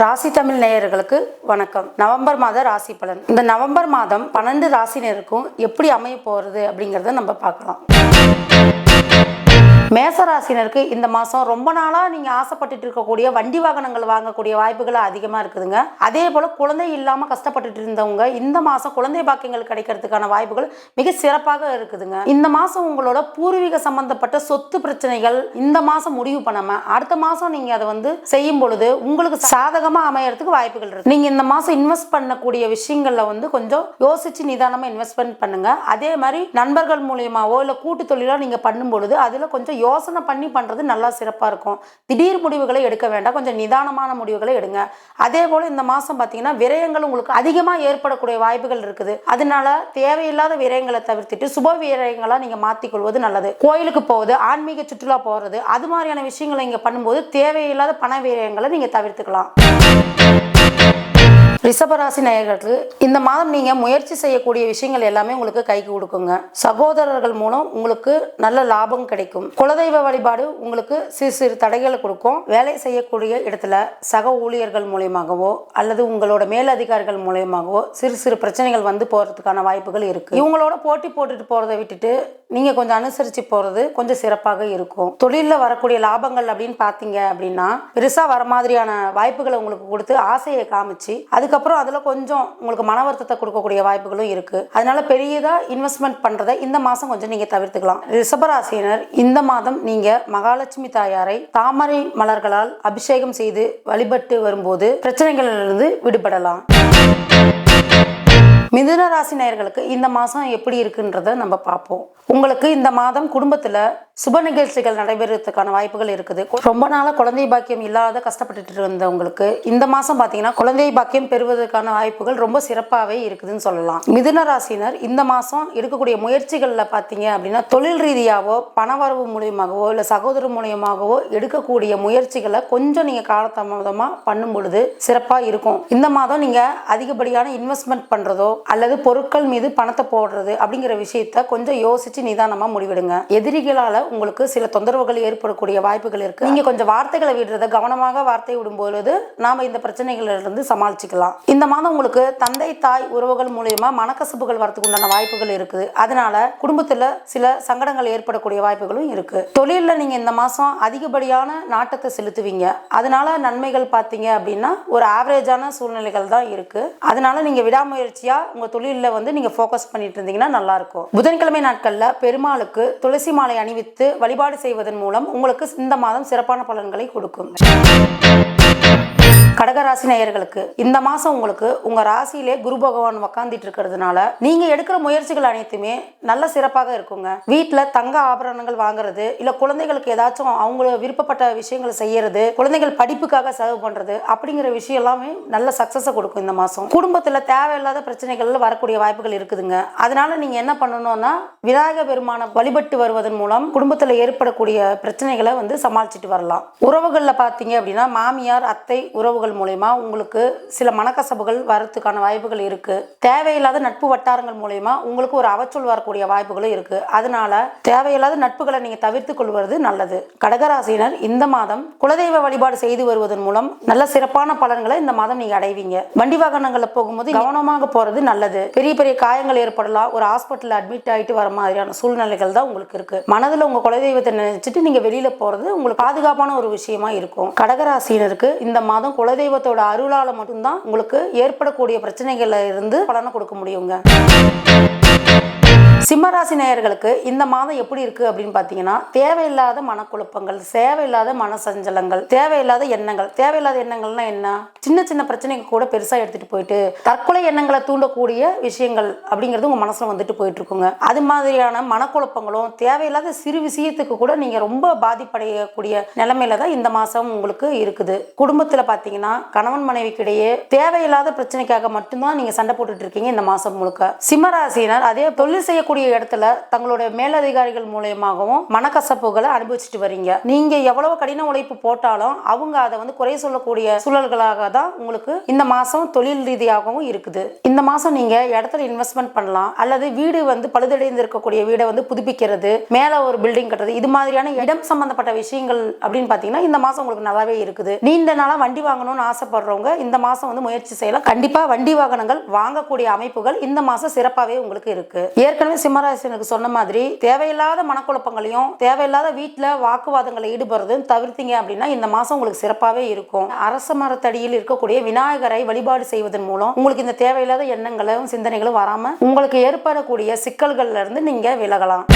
ராசி தமிழ் நேயர்களுக்கு வணக்கம். நவம்பர் மாத ராசி பலன். இந்த நவம்பர் மாதம் பன்னெண்டு ராசினருக்கும் எப்படி அமைய போகிறது அப்படிங்கிறத நம்ம பார்க்கலாம். மேச ராசினருக்கு இந்த மாதம் ரொம்ப நாளாக நீங்கள் ஆசைப்பட்டுட்டு இருக்கக்கூடிய வண்டி வாகனங்கள் வாங்கக்கூடிய வாய்ப்புகள் அதிகமாக இருக்குதுங்க. அதே போல் குழந்தை இல்லாமல் கஷ்டப்பட்டுட்டு இருந்தவங்க இந்த மாதம் குழந்தை பாக்கியங்கள் கிடைக்கிறதுக்கான வாய்ப்புகள் மிக சிறப்பாக இருக்குதுங்க. இந்த மாதம் உங்களோட பூர்வீக சம்பந்தப்பட்ட சொத்து பிரச்சனைகள் இந்த மாதம் முடிவு பண்ணாமல் அடுத்த மாதம் நீங்கள் அதை வந்து செய்யும் பொழுது உங்களுக்கு சாதகமாக அமையறதுக்கு வாய்ப்புகள் இருக்கு. நீங்கள் இந்த மாதம் இன்வெஸ்ட் பண்ணக்கூடிய விஷயங்களில் வந்து கொஞ்சம் யோசிச்சு நிதானமாக இன்வெஸ்ட்மெண்ட் பண்ணுங்க. அதே மாதிரி நண்பர்கள் மூலியமாவோ இல்லை கூட்டு தொழிலோ நீங்கள் பண்ணும் பொழுது அதில் கொஞ்சம் யோசனை பண்ணி பண்ணுறது நல்லா சிறப்பாக இருக்கும். திடீர் முடிவுகளை எடுக்க வேண்டாம். கொஞ்சம் நிதானமான முடிவுகளை எடுங்க. அதே போல் இந்த மாதம் பார்த்தீங்கன்னா விரயங்கள் உங்களுக்கு அதிகமாக ஏற்படக்கூடிய வாய்ப்புகள் இருக்குது. அதனால தேவையில்லாத விரயங்களை தவிர்த்துட்டு சுப விரயங்களாக நீங்கள் மாற்றிக்கொள்வது நல்லது. கோயிலுக்கு போவது ஆன்மீக சுற்றுலா போகிறது அது மாதிரியான விஷயங்களை இங்கே பண்ணும்போது தேவையில்லாத பண விரயங்களை நீங்கள் தவிர்த்துக்கலாம். ரிஷபராசி நேயர்களுக்கு இந்த மாதம் நீங்கள் முயற்சி செய்யக்கூடிய விஷயங்கள் எல்லாமே உங்களுக்கு கைக்கு கொடுக்குங்க. சகோதரர்கள் மூலம் உங்களுக்கு நல்ல லாபம் கிடைக்கும். குலதெய்வ வழிபாடு உங்களுக்கு சிறு சிறு தடைகளை கொடுக்கும். வேலை செய்யக்கூடிய இடத்துல சக ஊழியர்கள் மூலியமாகவோ அல்லது உங்களோட மேலதிகாரிகள் மூலியமாகவோ சிறு சிறு பிரச்சனைகள் வந்து போகிறதுக்கான வாய்ப்புகள் இருக்கு. இவங்களோட போட்டி போட்டுட்டு போகிறத விட்டுட்டு நீங்கள் கொஞ்சம் அனுசரித்து போகிறது கொஞ்சம் சிறப்பாக இருக்கும். தொழிலில் வரக்கூடிய லாபங்கள் அப்படின்னு பார்த்தீங்க அப்படின்னா பெருசாக வர மாதிரியான வாய்ப்புகளை உங்களுக்கு கொடுத்து ஆசையை காமிச்சு அதுக்கு அதுக்கப்புறம் அதில் கொஞ்சம் உங்களுக்கு மன வருத்தத்தை கொடுக்கக்கூடிய வாய்ப்புகளும் இருக்குது அதனால பெரியதாக இன்வெஸ்ட்மெண்ட் பண்ணுறதை இந்த மாதம் கொஞ்சம் நீங்கள் தவிர்த்துக்கலாம். ரிஷபராசினர் இந்த மாதம் நீங்கள் மகாலட்சுமி தாயாரை தாமரை மலர்களால் அபிஷேகம் செய்து வழிபட்டு வரும்போது பிரச்சனைகளிலிருந்து விடுபடலாம். மிதுன ராசி நேயர்களுக்கு இந்த மாதம் எப்படி இருக்குன்றத நம்ம பார்ப்போம். உங்களுக்கு இந்த மாதம் குடும்பத்தில் சுப நிகழ்ச்சிகள் நடைபெறுவதற்கான வாய்ப்புகள் இருக்குது. ரொம்ப நாளாக குழந்தை பாக்கியம் இல்லாத கஷ்டப்பட்டுட்டு இருந்தவங்களுக்கு இந்த மாதம் பார்த்தீங்கன்னா குழந்தை பாக்கியம் பெறுவதற்கான வாய்ப்புகள் ரொம்ப சிறப்பாகவே இருக்குதுன்னு சொல்லலாம். மிதுன ராசினர் இந்த மாதம் எடுக்கக்கூடிய முயற்சிகளில் பார்த்தீங்க அப்படின்னா தொழில் ரீதியாகவோ பணவரவு மூலியமாகவோ இல்லை சகோதரர் மூலியமாகவோ எடுக்கக்கூடிய முயற்சிகளை கொஞ்சம் நீங்கள் காலதாமதமாக பண்ணும் பொழுது சிறப்பாக இருக்கும். இந்த மாதம் நீங்கள் அதிகப்படியான இன்வெஸ்ட்மெண்ட் பண்ணுறதோ அல்லது பொருட்கள் மீது பணத்தை போடுறது அப்படிங்கிற விஷயத்த கொஞ்சம் யோசிச்சு நிதானமாக முடிவெடுங்க. எதிரிகளால் உங்களுக்கு சில தொந்தரவுகள் ஏற்படக்கூடிய வாய்ப்புகள் இருக்கு. நீங்க கொஞ்சம் வார்த்தைகளை விடுறத கவனமாக வார்த்தை விடும்பொழுது நாம இந்த பிரச்சனைகள்ல இருந்து சமாளிச்சுக்கலாம். இந்த மாதம் உங்களுக்கு தந்தை தாய் உறவுகள் மூலயமா மனக்கசப்புகள் வரதுக்கு உண்டான வாய்ப்புகள் இருக்குது அதனால குடும்பத்துல சில சங்கடங்கள் ஏற்படக்கூடிய வாய்ப்புகளும் இருக்கு. தொழிலில் நீங்க இந்த மாசம் அதிகப்படியான நாட்டத்தை செலுத்துவீங்க. அதனால நன்மைகள் பார்த்தீங்க அப்படின்னா ஒரு ஆவரேஜான சூழ்நிலைகள் தான் இருக்கு. அதனால நீங்க விடாமுயற்சியா உங்கள் தொழிலில் வந்து நீங்கள் ஃபோக்கஸ் பண்ணிட்டு இருந்தீங்கன்னா நல்லாயிருக்கும் புதன்கிழமை நாட்களில் பெருமாளுக்கு துளசி மாலை அணிவித்து வழிபாடு செய்வதன் மூலம் உங்களுக்கு இந்த மாதம் சிறப்பான பலன்களை கொடுக்கும். கடகராசி நேயர்களுக்கு இந்த மாசம் உங்களுக்கு உங்க ராசியிலே குரு பகவான் உக்காந்துட்டு இருக்கிறதுனால நீங்க எடுக்கிற முயற்சிகள் அனைத்துமே நல்ல சிறப்பாக இருக்குங்க. வீட்டுல தங்க ஆபரணங்கள் வாங்குறது இல்ல குழந்தைகளுக்கு ஏதாச்சும் அவங்க விருப்பப்பட்ட விஷயங்களை செய்யறது குழந்தைகள் படிப்புக்காக செலவு பண்றது அப்படிங்கிற விஷயம் எல்லாமே நல்ல சக்ஸஸை கொடுக்கும் இந்த மாசம். குடும்பத்துல தேவையில்லாத பிரச்சனைகள் வரக்கூடிய வாய்ப்புகள் இருக்குதுங்க. அதனால நீங்க என்ன பண்ணணும்னா விநாயக பெருமான வழிபட்டு வருவதன் மூலம் குடும்பத்துல ஏற்படக்கூடிய பிரச்சனைகளை வந்து சமாளிச்சுட்டு வரலாம். உறவுகள்ல பாத்தீங்க அப்படின்னா மாமியார் அத்தை உறவு உறவுகள் மூலயமா உங்களுக்கு சில மனக்கசப்புகள் வரத்துக்கான வாய்ப்புகள் இருக்கு. தேவையில்லாத நட்பு வட்டாரங்கள் மூலயமா உங்களுக்கு ஒரு அவச்சொல் வரக்கூடிய வாய்ப்புகளும் இருக்கு. அதனால தேவையில்லாத நட்புகளை நீங்க தவிர்த்து கொள்வது நல்லது. கடகராசினர் இந்த மாதம் குலதெய்வ வழிபாடு செய்து வருவதன் மூலம் நல்ல சிறப்பான பலன்களை இந்த மாதம் நீங்கள் அடைவீங்க. வண்டி வாகனங்களில் போகும்போது கவனமாக போகிறது நல்லது. பெரிய பெரிய காயங்கள் ஏற்படலாம். ஒரு ஹாஸ்பிட்டலில் அட்மிட் ஆகிட்டு வர மாதிரியான சூழ்நிலைகள் தான் உங்களுக்கு இருக்கு. மனதில் உங்கள் குலதெய்வத்தை நினைச்சிட்டு நீங்க வெளியில் போகிறது உங்களுக்கு பாதுகாப்பான ஒரு விஷயமா இருக்கும். கடகராசினருக்கு இந்த மாதம் குலதெய்வத்தோட அருளால மட்டும்தான் உங்களுக்கு ஏற்படக்கூடிய பிரச்சனைகள்ல இருந்து பலனை கொடுக்க முடியுங்க. சிம்மராசி நேயர்களுக்கு இந்த மாதம் எப்படி இருக்கு அப்படின்னு பார்த்தீங்கன்னா தேவையில்லாத மனக்குழப்பங்கள் தேவையில்லாத மனசஞ்சலங்கள் தேவையில்லாத எண்ணங்கள். தேவையில்லாத எண்ணங்கள்னா என்ன? சின்ன சின்ன பிரச்சனைக்கு கூட பெருசா எடுத்துட்டு போயிட்டு தற்கொலை எண்ணங்களை தூண்டக்கூடிய விஷயங்கள் அப்படிங்கிறது உங்க மனசுல வந்துட்டு போயிட்டு இருக்குங்க அது மாதிரியான மனக்குழப்பங்களும் தேவையில்லாத சிறு விஷயத்துக்கு கூட நீங்க ரொம்ப பாதிப்படையக்கூடிய நிலைமையில தான் இந்த மாசம் உங்களுக்கு இருக்குது. குடும்பத்துல பாத்தீங்கன்னா கணவன் மனைவிக்கிடையே தேவையில்லாத பிரச்சனைக்காக மட்டும்தான் நீங்க சண்டை போட்டுட்டு இருக்கீங்க இந்த மாசம் முழுக்க. சிம்மராசினர் அதே தொழில் செய்ய இருக்கக்கூடிய இடத்துல தங்களுடைய மேலதிகாரிகள் மூலயமாகவும் மனக்கசப்புகளை அனுபவிச்சுட்டு வரீங்க. நீங்க எவ்வளவு கடின உழைப்பு போட்டாலும் அவங்க அதை வந்து குறை சொல்லக்கூடிய சூழல்களாக தான் உங்களுக்கு இந்த மாசம் தொழில் ரீதியாகவும் இருக்குது. இந்த மாசம் நீங்க இடத்துல இன்வெஸ்ட்மெண்ட் பண்ணலாம். அல்லது வீடு வந்து பழுதடைந்து இருக்கக்கூடிய வீடை வந்து புதுப்பிக்கிறது மேல ஒரு பில்டிங் கட்டுறது இது மாதிரியான இடம் சம்பந்தப்பட்ட விஷயங்கள் அப்படின்னு பாத்தீங்கன்னா இந்த மாசம் உங்களுக்கு நல்லாவே இருக்குது. நீண்ட நாளா வண்டி வாங்கணும்னு ஆசைப்படுறவங்க இந்த மாசம் வந்து முயற்சி செய்யலாம். கண்டிப்பா வண்டி வாகனங்கள் வாங்கக்கூடிய அமைப்புகள் இந்த மாசம் சிறப்பாகவே உங்களுக்கு இருக்கு. ஏற்கனவே சிம்மராசினுக்கு சொன்ன மாதிரி தேவையில்லாத மனக்குழப்பங்களையும் தேவையில்லாத வீட்டில் வாக்குவாதங்களை ஈடுபடுறதும் தவிர்த்தீங்க அப்படின்னா இந்த மாதம் உங்களுக்கு சிறப்பாகவே இருக்கும். அரச மரத்தடியில் இருக்கக்கூடிய விநாயகரை வழிபாடு செய்வதன் மூலம் உங்களுக்கு இந்த தேவையில்லாத எண்ணங்களும் சிந்தனைகளும் வராமல் உங்களுக்கு ஏற்படக்கூடிய சிக்கல்கள்ல இருந்து நீங்கள் விலகலாம்.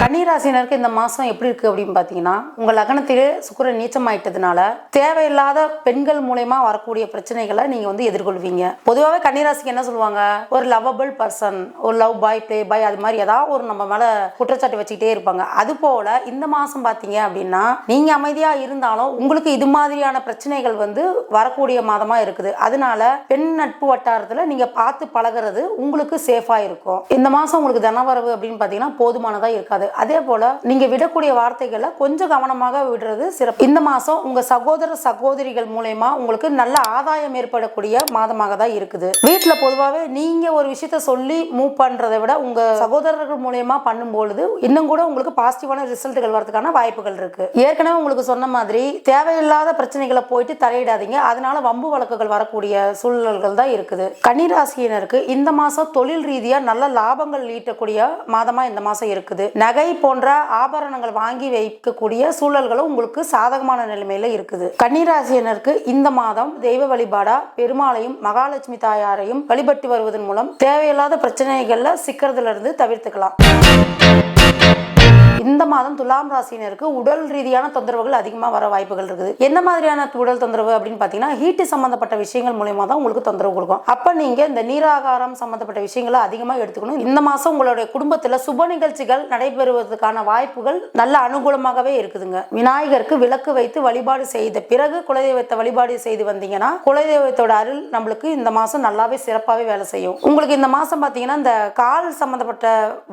கன்னிராசினருக்கு இந்த மாதம் எப்படி இருக்குது அப்படின்னு பார்த்தீங்கன்னா உங்கள் லக்னத்திலே சுக்கரன் நீச்சமாயிட்டதுனால தேவையில்லாத பெண்கள் மூலயமா வரக்கூடிய பிரச்சனைகளை நீங்கள் வந்து எதிர்கொள்வீங்க. பொதுவாகவே கன்னிராசிக்கு என்ன சொல்லுவாங்க? ஒரு லவ்வபிள் பர்சன் ஒரு லவ் பாய் பிளே பாய் அது மாதிரி ஏதாவது ஒரு நம்ம மேலே குற்றச்சாட்டு வச்சுக்கிட்டே இருப்பாங்க. அது போல் இந்த மாதம் பார்த்தீங்க அப்படின்னா நீங்கள் அமைதியாக இருந்தாலும் உங்களுக்கு இது மாதிரியான பிரச்சனைகள் வந்து வரக்கூடிய மாதமாக இருக்குது. அதனால பெண் நட்பு வட்டாரத்தில் நீங்கள் பார்த்து பழகுறது உங்களுக்கு சேஃபாக இருக்கும். இந்த மாதம் உங்களுக்கு தனவரவு அப்படின்னு பார்த்தீங்கன்னா போதுமானதாக இருக்காது. அதே போல நீங்க விடக்கூடிய வார்த்தைகளை கொஞ்சம் கவனமாக விடுறது சிறப்பு. இந்த மாசம் உங்க சகோதர சகோதரிகள் மூலயமா உங்களுக்கு நல்ல ஆதாயம் ஏற்படக்கூடிய மாதமாக தான் இருக்குது. வீட்டுல பொதுவாகவே நீங்க ஒரு விஷயத்த சொல்லி மூவ் பண்றதை விட உங்க சகோதரர்கள் மூலயமா பண்ணும்பொழுது இன்னும் கூட உங்களுக்கு பாசிட்டிவான ரிசல்ட்டுகள் வரதுக்கான வாய்ப்புகள் இருக்கு. ஏற்கனவே உங்களுக்கு சொன்ன மாதிரி தேவையில்லாத பிரச்சனைகளை போயிட்டு தலையிடாதீங்க. அதனால வம்பு வழக்குகள் வரக்கூடிய சூழல்கள் தான் இருக்குது. கன்னிராசியினருக்கு இந்த மாசம் தொழில் ரீதியா நல்ல லாபங்கள் ஈட்டக்கூடிய மாதமா இந்த மாசம் இருக்குது. நகை போன்ற ஆபரணங்கள் வாங்கி வைக்கக்கூடிய சூழல்களும் உங்களுக்கு சாதகமான நிலைமையில இருக்குது. கன்னிராசியினருக்கு இந்த மாதம் தெய்வ வழிபாடா பெருமாளையும் மகாலட்சுமி தாயாரையும் வழிபட்டு வருவதன் மூலம் தேவையில்லாத பிரச்சனைகள்ல சிக்கிறதுல இருந்து தவிர்த்துக்கலாம். இந்த மாதம் துலாம் ராசினருக்கு உடல் ரீதியான தொந்தரவுகள் அதிகமாக வர வாய்ப்புகள் இருக்குது. என்ன மாதிரியான உடல் தொந்தரவு அப்படின்னு பார்த்தீங்கன்னா ஹீட்டு சம்மந்தப்பட்ட விஷயங்கள் மூலயமா தான் உங்களுக்கு தொந்தரவு கொடுக்கும். அப்போ நீங்கள் இந்த நீராகாரம் சம்மந்தப்பட்ட விஷயங்களை அதிகமாக எடுத்துக்கணும். இந்த மாதம் உங்களுடைய குடும்பத்தில் சுப நிகழ்ச்சிகள் நடைபெறுவதற்கான வாய்ப்புகள் நல்ல அனுகூலமாகவே இருக்குதுங்க. விநாயகருக்கு விளக்கு வைத்து வழிபாடு செய்த பிறகு குலதெய்வத்தை வழிபாடு செய்து வந்தீங்கன்னா குலதெய்வத்தோட அருள் நம்மளுக்கு இந்த மாதம் நல்லாவே சிறப்பாகவே வேலை செய்யும். உங்களுக்கு இந்த மாதம் பார்த்தீங்கன்னா இந்த கால் சம்மந்தப்பட்ட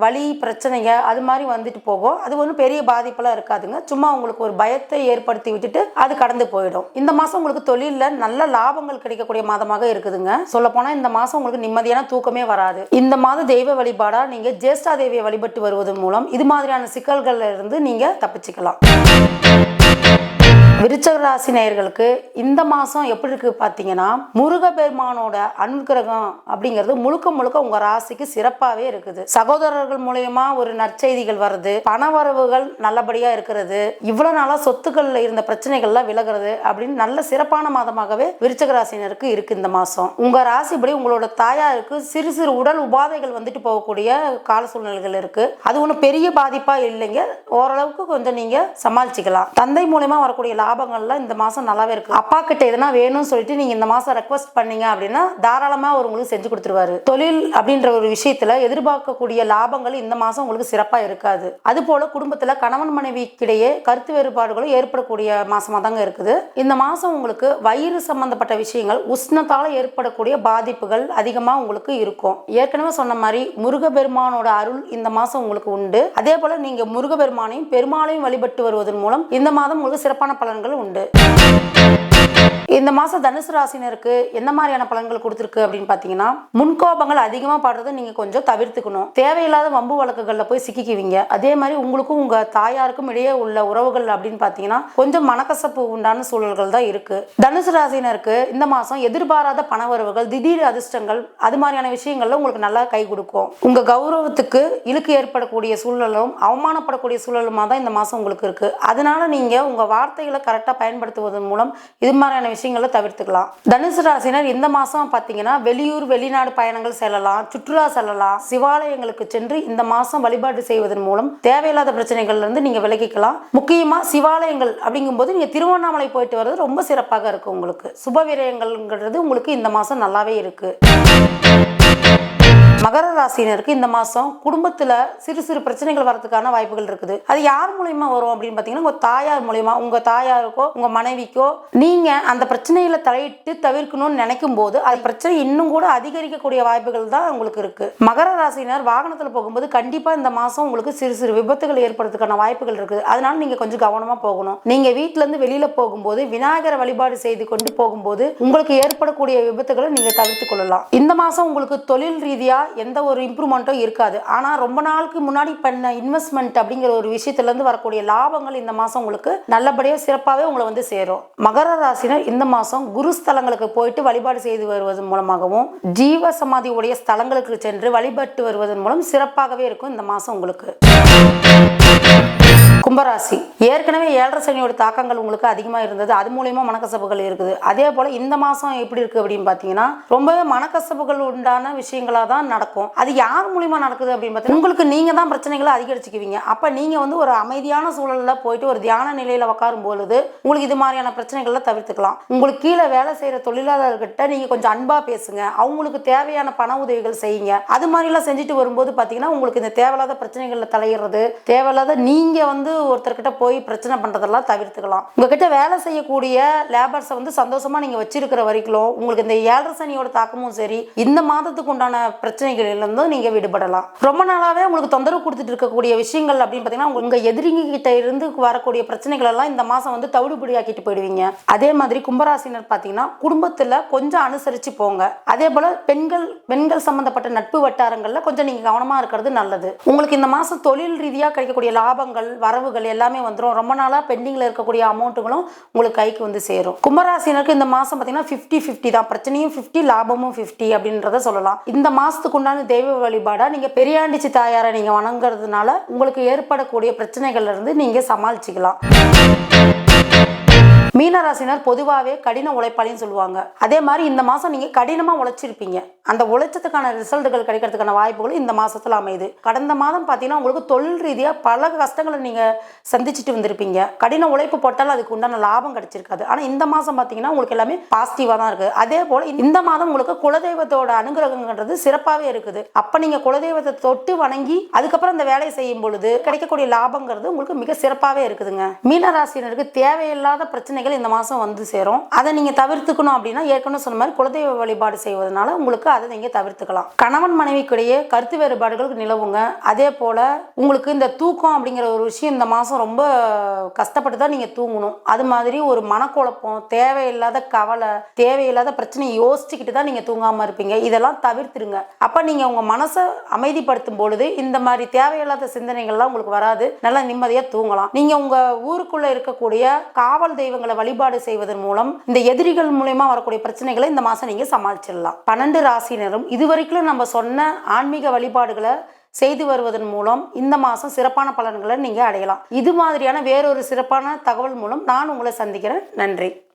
வலி பிரச்சனைங்க அது மாதிரி வந்துட்டு போகும். அது ஒன்றும் பெரிய பாதிப்பெல்லாம் இருக்காதுங்க. சும்மா உங்களுக்கு ஒரு பயத்தை ஏற்படுத்தி விட்டுட்டு அது கடந்து போயிடும். இந்த மாதம் உங்களுக்கு தொழிலில் நல்ல லாபங்கள் கிடைக்கக்கூடிய மாதமாக இருக்குதுங்க. சொல்ல போனால் இந்த மாதம் உங்களுக்கு நிம்மதியான தூக்கமே வராது. இந்த மாதம் தெய்வ வழிபாடா நீங்கள் ஜேஷ்டா தேவியை வழிபட்டு வருவதன் மூலம் இது மாதிரியான சிக்கல்கள்ல இருந்து நீங்கள் தப்பிச்சுக்கலாம். விருச்சக ராசி நேயர்களுக்கு இந்த மாதம் எப்படி இருக்கு பார்த்தீங்கன்னா முருகபெருமானோட அனுகிரகம் அப்படிங்கிறது முழுக்க முழுக்க உங்க ராசிக்கு சிறப்பாகவே இருக்குது. சகோதரர்கள் மூலயமா ஒரு நற்செய்திகள் வருது பணவரவுகள் நல்லபடியா இருக்கிறது இவ்வளவு நாளா சொத்துக்கள்ல இருந்த பிரச்சனைகள்லாம் விலகிறது அப்படின்னு நல்ல சிறப்பான மாதமாகவே விருச்சக ராசினருக்கு இருக்கு இந்த மாதம் உங்க ராசிப்படி உங்களோட தாயாருக்கு சிறு சிறு உடல் உபாதைகள் வந்துட்டு போகக்கூடிய கால சூழ்நிலைகள் இருக்கு. அது ஒன்றும் பெரிய பாதிப்பா இல்லைங்க. ஓரளவுக்கு கொஞ்சம் நீங்க சமாளிச்சுக்கலாம். தந்தை மூலயமா வரக்கூடிய லாபங்கள்லாம் இந்த மாதம் நல்லாவே இருக்குது அப்பா கிட்ட எதனா வேணும்னு சொல்லிட்டு நீங்க இந்த மாதம் ரெக்வஸ்ட் பண்ணீங்க அப்படின்னா தாராளமா அவர் உங்களுக்கு செஞ்சு கொடுத்துருவாரு. தொழில் அப்படின்ற ஒரு விஷயத்துல எதிர்பார்க்கக்கூடிய லாபங்கள் இந்த மாதம் உங்களுக்கு சிறப்பா இருக்காது. அது போல குடும்பத்துல கணவன் மனைவிக்கிடையே கருத்து வேறுபாடுகளும் ஏற்படக்கூடிய மாசமா தாங்க இருக்குது. இந்த மாதம் உங்களுக்கு வயிறு சம்பந்தப்பட்ட விஷயங்கள் உஷ்ணத்தால ஏற்படக்கூடிய பாதிப்புகள் அதிகமா உங்களுக்கு இருக்கும். ஏற்கனவே சொன்ன மாதிரி முருகபெருமானோட அருள் இந்த மாதம் உங்களுக்கு உண்டு. அதே போல நீங்க முருகபெருமானையும் பெருமாளையும் வழிபட்டு வருவதன் மூலம் இந்த மாதம் உங்களுக்கு சிறப்பான பலன் பலன்கள் உண்டு இந்த மாதம் தனுசு ராசினருக்கு எந்த மாதிரியான பலன்கள் கொடுத்துருக்கு அப்படின்னு பார்த்தீங்கன்னா முன்கோபங்கள் அதிகமாக பாடுறதை நீங்கள் கொஞ்சம் தவிர்த்துக்கணும். தேவையில்லாத வம்பு வழக்குகளில் போய் சிக்கிக்குவீங்க. அதே மாதிரி உங்களுக்கும் உங்கள் தாயாருக்கும் இடையே உள்ள உறவுகள் அப்படின்னு பார்த்தீங்கன்னா கொஞ்சம் மனக்கசப்பு உண்டான சூழல்கள் தான் இருக்கு. தனுசு ராசினருக்கு இந்த மாதம் எதிர்பாராத பணவரவுகள் திடீர் அதிர்ஷ்டங்கள் அது மாதிரியான விஷயங்கள்ல உங்களுக்கு நல்லா கை கொடுக்கும். உங்கள் கௌரவத்துக்கு இழுக்கு ஏற்படக்கூடிய சூழலும் அவமானப்படக்கூடிய சூழலுமா தான் இந்த மாதம் உங்களுக்கு இருக்கு. அதனால நீங்கள் உங்கள் வார்த்தைகளை கரெக்டாக பயன்படுத்துவதன் மூலம் இது மாதிரியான விஷயங்களை தவிர்த்துக்கலாம். தனுசு ராசினர் இந்த மாதம் பார்த்தீங்கன்னா வெளியூர் வெளிநாடு பயணங்கள் செல்லலாம் சுற்றுலா செல்லலாம். சிவாலயங்களுக்கு சென்று இந்த மாதம் வழிபாடு செய்வதன் மூலம் தேவையில்லாத பிரச்சனைகள்ல இருந்து நீங்கள் விலகிக்கலாம். முக்கியமாக சிவாலயங்கள் அப்படிங்கும்போது நீங்கள் திருவண்ணாமலை போயிட்டு வர்றது ரொம்ப சிறப்பாக இருக்கும் உங்களுக்கு. சுப விரயங்கள்ங்கிறது உங்களுக்கு இந்த மாதம் நல்லாவே இருக்கு. மகர ராசினருக்கு இந்த மாதம் குடும்பத்தில் சிறு சிறு பிரச்சனைகள் வரதுக்கான வாய்ப்புகள் இருக்குது. அது யார் மூலயமா வரும் அப்படின்னு பார்த்தீங்கன்னா உங்கள் தாயார் மூலயமா உங்கள் தாயாருக்கோ உங்கள் மனைவிக்கோ நீங்கள் அந்த பிரச்சனைகளை தலையிட்டு தவிர்க்கணும்னு நினைக்கும் போது அது பிரச்சனை இன்னும் கூட அதிகரிக்கக்கூடிய வாய்ப்புகள் தான் உங்களுக்கு இருக்குது மகர ராசினர் வாகனத்தில் போகும்போது கண்டிப்பாக இந்த மாதம் உங்களுக்கு சிறு சிறு விபத்துகள் ஏற்படுறதுக்கான வாய்ப்புகள் இருக்குது. அதனால நீங்கள் கொஞ்சம் கவனமாக போகணும். நீங்கள் வீட்டிலேருந்து வெளியில் போகும்போது விநாயகரை வழிபாடு செய்து கொண்டு போகும்போது உங்களுக்கு ஏற்படக்கூடிய விபத்துகளை நீங்கள் தவிர்த்து கொள்ளலாம். இந்த மாதம் உங்களுக்கு தொழில் ரீதியாக எந்த ஒரு இம்ப்ரூவ்மெண்ட்டும் இருக்காது. ஆனால் ரொம்ப நாளுக்கு முன்னாடி பண்ண இன்வெஸ்ட்மெண்ட் அப்படிங்கிற ஒரு விஷயத்துலேருந்து வரக்கூடிய லாபங்கள் இந்த மாதம் உங்களுக்கு நல்லபடியாக சிறப்பாகவே உங்களை வந்து சேரும். மகர ராசினர் இந்த மாதம் குரு ஸ்தலங்களுக்கு போயிட்டு வழிபாடு செய்து வருவதன் மூலமாகவும் ஜீவ சமாதி உடைய ஸ்தலங்களுக்கு சென்று வழிபட்டு வருவதன் மூலம் சிறப்பாகவே இருக்கும் இந்த மாதம் உங்களுக்கு. கும்பராசி. ஏற்கனவே ஏழரை சனியோட தாக்கங்கள் உங்களுக்கு அதிகமாக இருந்தது. அது மூலயமா மனக்கசப்புகள் இருக்குது. அதே போல் இந்த மாதம் எப்படி இருக்குது அப்படின்னு பார்த்தீங்கன்னா ரொம்பவே மனக்கசப்புகள் உண்டான விஷயங்களாக தான் நடக்கும். அது யார் மூலியமாக நடக்குது அப்படின்னு பார்த்தீங்கன்னா உங்களுக்கு நீங்கள் தான் பிரச்சனைகளை அதிகரிச்சுக்குவீங்க. அப்போ நீங்கள் வந்து ஒரு அமைதியான சூழலில் போயிட்டு ஒரு தியான நிலையில் உட்காரும் பொழுது உங்களுக்கு இது மாதிரியான பிரச்சனைகளை தவிர்த்துக்கலாம். உங்களுக்கு கீழே வேலை செய்கிற தொழிலாளர்கிட்ட நீங்கள் கொஞ்சம் அன்பாக பேசுங்க. அவங்களுக்கு தேவையான பண உதவிகள் செய்யுங்க. அது மாதிரிலாம் செஞ்சுட்டு வரும்போது பார்த்தீங்கன்னா உங்களுக்கு இந்த தேவையில்லாத பிரச்சனைகளில் தலையிடுறது தேவையில்லாத நீங்கள் வந்து ஒருத்தர்கிட்ட போய் பிரச்சனை பண்ணுறதெல்லாம் தவிர்த்துக்கலாம். உங்ககிட்ட வேலை செய்யக்கூடிய லேபர்ஸை வந்து சந்தோஷமாக நீங்கள் வச்சிருக்கிற வரைக்கும் உங்களுக்கு இந்த ஏழரை சனியோட தாக்கமும் சரி இந்த மாதத்துக்கு உண்டான பிரச்சனைகளிலிருந்து நீங்கள் விடுபடலாம். ரொம்ப நாளாகவே உங்களுக்கு தொந்தரவு கொடுத்துட்டு இருக்கக்கூடிய விஷயங்கள் அப்படின்னு பார்த்தீங்கன்னா உங்கள் எதிரிங்க கிட்ட இருந்து வரக்கூடிய பிரச்சனைகள் எல்லாம் இந்த மாதம் வந்து தவிடுபடியாக்கிட்டு போயிடுவீங்க. அதே மாதிரி கும்பராசினர் பார்த்தீங்கன்னா குடும்பத்தில் கொஞ்சம் அனுசரித்து போங்க. அதே போல் பெண்கள் பெண்கள் சம்மந்தப்பட்ட நட்பு வட்டாரங்களில் கொஞ்சம் நீங்கள் கவனமாக இருக்கிறது நல்லது. உங்களுக்கு இந்த மாதம் தொழில் ரீதியாக கிடைக்கக்கூடிய லாபங்கள் வரவுகள் எல்லாமே வந்துடும் ரொம்ப நாளாக பெண்டிங்கில் இருக்கக்கூடிய அமௌண்ட்டுகளும் உங்களுக்கு கைக்கு வந்து சேரும். கும்பராசினருக்கு இந்த மாதம் பார்த்தீங்கன்னா ஃபிஃப்டி ஃபிஃப்டி தான். பிரச்சனையும் ஃபிஃப்டி லாபமும் ஃபிஃப்டி அப்படின்றத சொல்லலாம். இந்த மாதத்துக்கு உண்டான தெய்வ வழிபாடாக நீங்கள் பெரியாண்டிச்சி தாயாரை நீங்கள் வணங்குறதுனால உங்களுக்கு ஏற்படக்கூடிய பிரச்சனைகள்லேருந்து நீங்கள் சமாளிச்சிக்கலாம். மீனராசினர் பொதுவாகவே கடின உழைப்பாளின்னு சொல்லுவாங்க. அதே மாதிரி இந்த மாதம் நீங்கள் கடினமாக உழைச்சிருப்பீங்க. அந்த உழைச்சதுக்கான ரிசல்ட்டுகள் கிடைக்கிறதுக்கான வாய்ப்புகள் இந்த மாதத்தில் அமையுது. கடந்த மாதம் பார்த்தீங்கன்னா உங்களுக்கு தொழில் ரீதியாக பல கஷ்டங்களை நீங்கள் சந்திச்சுட்டு வந்திருப்பீங்க. கடின உழைப்பு போட்டாலும் அதுக்கு உண்டான லாபம் கிடைச்சிருக்காது. ஆனால் இந்த மாதம் பார்த்தீங்கன்னா உங்களுக்கு எல்லாமே பாசிட்டிவாக தான் இருக்குது அதே போல் இந்த மாதம் உங்களுக்கு குலதெய்வத்தோட அனுகிரகங்கிறது சிறப்பாகவே இருக்குது. அப்போ நீங்கள் குலதெய்வத்தை தொட்டு வணங்கி அதுக்கப்புறம் அந்த வேலையை செய்யும் பொழுது கிடைக்கக்கூடிய லாபங்கிறது உங்களுக்கு மிக சிறப்பாகவே இருக்குதுங்க. மீனராசினருக்கு தேவையில்லாத பிரச்சனைகள் இந்த மாதம் வந்து சேரும். அதை நீங்கள் தவிர்த்துக்கணும் அப்படின்னா ஏற்கனவே சொன்ன மாதிரி குலதெய்வ வழிபாடு செய்வதனால உங்களுக்கு அதை நீங்கள் தவிர்த்துக்கலாம். கணவன் மனைவிக்கிடையே கருத்து வேறுபாடுகள் நிலவுங்க. அதே போல் உங்களுக்கு இந்த தூக்கம் அப்படிங்கிற ஒரு விஷயம் இந்த மாதம் ரொம்ப கஷ்டப்பட்டு தான் நீங்கள் தூங்கணும். அது மாதிரி ஒரு மனக்குழப்பம் தேவையில்லாத கவலை தேவையில்லாத பிரச்சனையை யோசிச்சுக்கிட்டு தான் நீங்கள் தூங்காமல் இருப்பீங்க. இதெல்லாம் தவிர்த்துருங்க அப்போ நீங்கள் உங்கள் மனசை அமைதிப்படுத்தும் பொழுது இந்த மாதிரி தேவையில்லாத சிந்தனைகள்லாம் உங்களுக்கு வராது. நல்லா நிம்மதியாக தூங்கலாம். நீங்கள் உங்கள் ஊருக்குள்ளே இருக்கக்கூடிய காவல் தெய்வங்கள் தெய்வங்களை வழிபாடு செய்வதன் மூலம் இந்த எதிரிகள் மூலயமா வரக்கூடிய பிரச்சனைகளை இந்த மாதம் நீங்கள் சமாளிச்சிடலாம். பன்னெண்டு ராசினரும் இதுவரைக்கும் நம்ம சொன்ன ஆன்மீக வழிபாடுகளை செய்து வருவதன் மூலம் இந்த மாதம் சிறப்பான பலன்களை நீங்கள் அடையலாம். இது மாதிரியான வேறொரு சிறப்பான தகவல் மூலம் நான் உங்களை சந்திக்கிறேன். நன்றி.